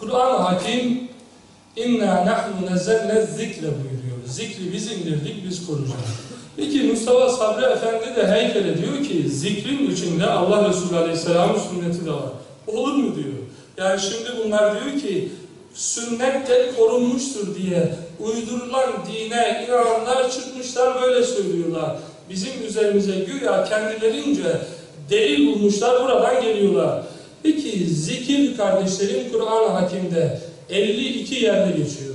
Kur'an-ı Hakim inna nahnu nezzelne zikre buyuruyor. Zikri biz indirdik, biz koruyacağız. Peki Mustafa Sabri Efendi de heykele diyor ki zikrin içinde Allah Resulü Aleyhisselam'ın sünneti de var. Olur mu diyor. Yani şimdi bunlar diyor ki sünnet de korunmuştur diye uydurulan dine inananlar çıkmışlar böyle söylüyorlar. Bizim üzerimize güya kendilerince delil bulmuşlar buradan geliyorlar. Peki zikir kardeşlerim Kur'an-ı Hakim'de 52 yerde geçiyor.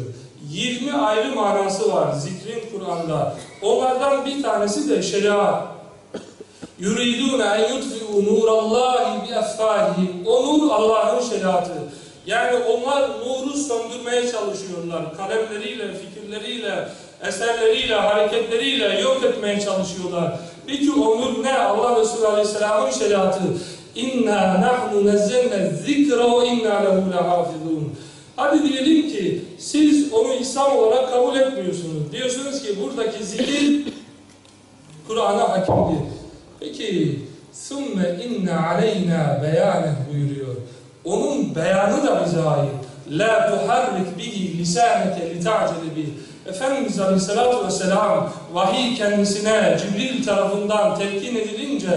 20 ayrı manası var zikrin Kur'an'da. Onlardan bir tanesi de şeriat. Yuridûne en yutfi'u nûrallâhi bi efâhihim. O nur Allah'ın şeriatı. Yani onlar nuru söndürmeye çalışıyorlar. Kalemleriyle, fikirleriyle, eserleriyle, hareketleriyle yok etmeye çalışıyorlar. Peki o nur ne? Allah Resulü Aleyhisselam'ın şeriatı. İnna nahnu nezzelne zikra ve inna lehu lehafizun. Hadi diyelim ki siz onu İslam olarak kabul etmiyorsunuz. Diyorsunuz ki buradaki zikir Kur'an'a hakimdir. Peki ثُمَّ inna aleyna beyaneh buyuruyor. Onun beyanı da bize ait. La tuharrik bihi lisaneke li ta'cele bih. Efendimiz Aleyhisselatü Vesselam vahiy kendisine Cibril tarafından telkin edilince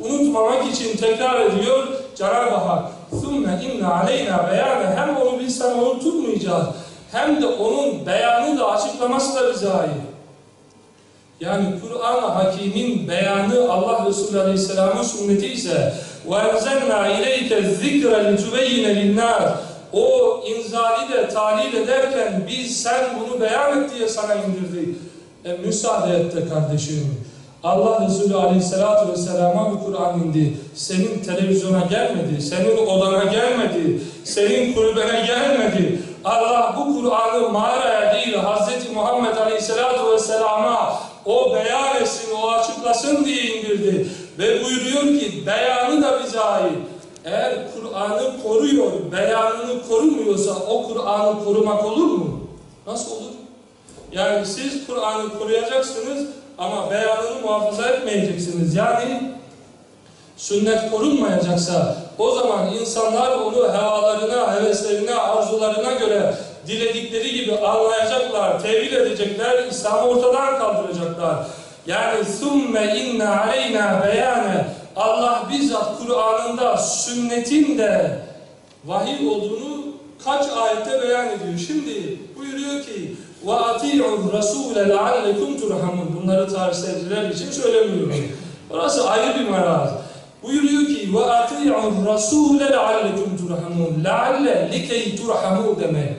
unutmamak için tekrar ediyor Cenab-ı Hak. ثُمَّ inna aleyna beyane hem onu biz sana unutturmayacağız hem de onun beyanı da açıklaması da bize ait. Yani Kur'an-ı Hakim'in beyanı Allah Resulü Aleyhisselam'ın sünneti ise وَاَنْزَلْنَا اِلَيْكَ الذِّكْرَ لِتُبَيِّنَ لِلنَّاسِ O inzali de talil ederken biz sen bunu beyan et diye sana indirdik. E, müsaade et de kardeşim. Allah Resulü Aleyhisselatü Vesselam'a bu Kur'an indi. Senin televizyona gelmedi, senin odana gelmedi, senin kulübene gelmedi. Allah bu Kur'an'ı mağaraya değil Hz. Muhammed Aleyhisselatü Vesselam'a o beyan etsin, o açıklasın diye indirdi. Ve buyuruyor ki beyanı da bize ait. Eğer Kur'an'ı koruyor, beyanını korumuyorsa o Kur'an'ı korumak olur mu? Nasıl olur? Yani siz Kur'an'ı koruyacaksınız ama beyanını muhafaza etmeyeceksiniz. Yani sünnet korunmayacaksa o zaman insanlar onu hevalarına, heveslerine, arzularına göre diledikleri gibi anlayacaklar, tevil edecekler, İslam'ı ortadan kaldıracaklar. Yani ثُمَّ inna aleyna beyane Allah bizzat Kur'an'ında sünnetin de vahiy olduğunu kaç ayette beyan ediyor. Şimdi buyuruyor ki وَاَطِيعُوا الرَّسُولَ لَعَلَّكُمْ تُرْحَمُونَ Bunları tarihsizler için söylemiyorum. Orası ayrı bir maraz. Buyuruyor ki وَاَطِيعُوا الرَّسُولَ لَعَلَّكُمْ تُرْحَمُونَ لَعَلَّ لِكَيْ تُرْحَمُوا demek.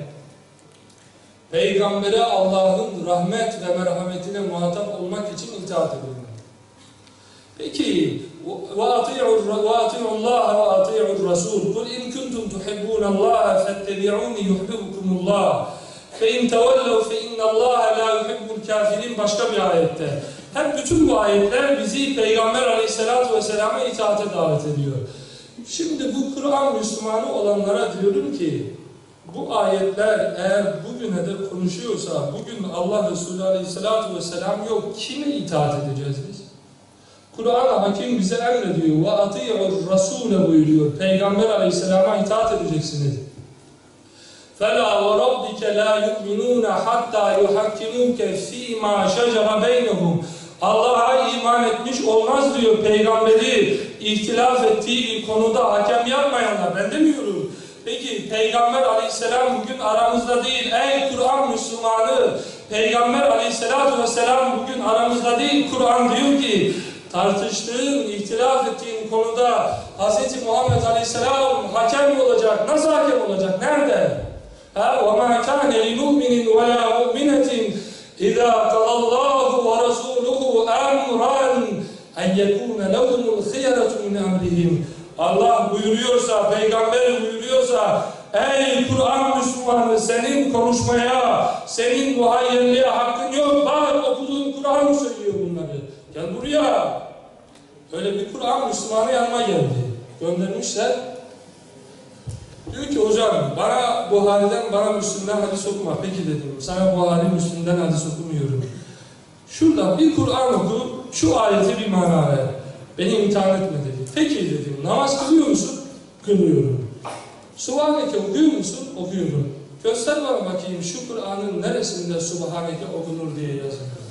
Peygambere Allah'ın rahmet ve merhametine muhatap olmak için itaat edin. Peki وَاَطِيعُوا اللّٰهَ وَاَطِيعُوا الرَّسُولُ قُلْ اِنْ كُنْتُمْ تُحِبُّونَ اللّٰهَ فَاتَّبِعُونِ يُحْبِبُكُمُ اللّٰهِ فَاِنْ تَوَلَّوْا فَاِنَّ اللّٰهَ لَا يُحِبُّ الْكَافِرِينَ Başka bir ayette. Hep bütün bu ayetler bizi Peygamber Aleyhisselatü Vesselam'a itaate davet ediyor. Şimdi bu Kur'an Müslümanı olanlara diyorum ki bu ayetler eğer bugüne de konuşuyorsa, bugün Allah Resulü Aleyhisselatü Vesselam yok, kime itaat edeceğiz biz? Kur'an-ı Hakim bize emrediyor. وَاَطِيعُ الرَّسُولَ buyuruyor. Peygamber Aleyhisselam'a itaat edeceksiniz. فَلَا وَرَبِّكَ لَا يُؤْمِنُونَ حَتَّى يُحَكِّمُوكَ ف۪ي مَا شَجَرَ بَيْنَهُمْ Allah'a iman etmiş olmaz diyor peygamberi ihtilaf ettiği bir konuda hakem yapmayanlar. Ben demiyorum. Peki Peygamber aleyhisselam bugün aramızda değil. Ey Kur'an Müslümanı! Peygamber aleyhisselatü vesselam bugün aramızda değil. Kur'an diyor ki tartıştığın, ihtilaf ettiğin konuda Hz. Muhammed aleyhisselam hakem mi olacak? Nasıl hakem olacak? Nerede? Ha, وَمَا كَانَ لِمُؤْمِنٍ وَلَا مُؤْمِنَةٍ إِذَا قَضَى اللّٰهُ وَرَسُولُهُ أَمْرًا اَنْ يَكُونَ لَهُمُ الْخِيَرَةُ مِنْ أَمْرِهِمْ Allah buyuruyorsa, peygamber buyuruyorsa, ey Kur'an Müslümanı senin konuşmaya, senin muhayyerliğe hakkın yok. Bak okuduğun Kur'an söylüyor bunları. Gel buraya. Öyle bir Kur'an Müslümanı yanıma geldi. Göndermişler. Diyor ki hocam bana Buhari'den bana Müslüm'den hadis okuma. Peki dedim. Sana Buhari Müslüm'den hadis okumuyorum. Şurada bir Kur'an oku, şu ayeti bir mana ver. Beni imtihan etme dedi. Peki dedim. Namaz kılıyor musun? Kılıyorum. Subhaneke okuyor musun? Okuyorum. Göster bana bakayım şu Kur'an'ın neresinde Subhaneke okunur diye yazılıyor.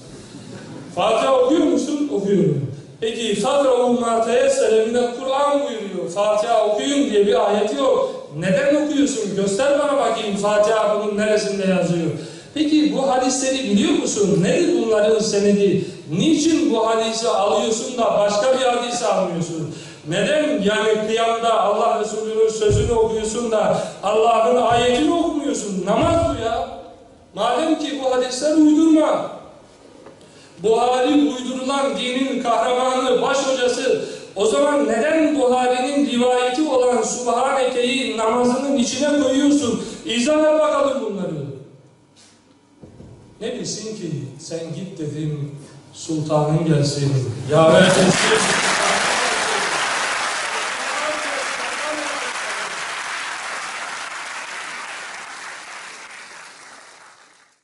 Fatiha okuyor musun? Okuyorum. Peki Fadra Umma Teyessere Kur'an buyuruyor. Fatiha okuyun diye bir ayet yok. Neden okuyorsun? Göster bana bakayım Fatiha bunun neresinde yazıyor. Peki bu hadisleri biliyor musun? Nedir bunların senedi? Niçin bu hadisi alıyorsun da başka bir hadisi almıyorsun? Neden yani kıyamda Allah Resulü'nün sözünü okuyorsun da Allah'ın ayetini okumuyorsun? Namaz bu ya. Madem ki bu hadisler uydurma. Buhari uydurulan dinin kahramanı, baş hocası o zaman neden Buhari'nin İzah bakalım bunları. Ne bilsin ki sen git dedim sultanın gelsin. Yaver etsin.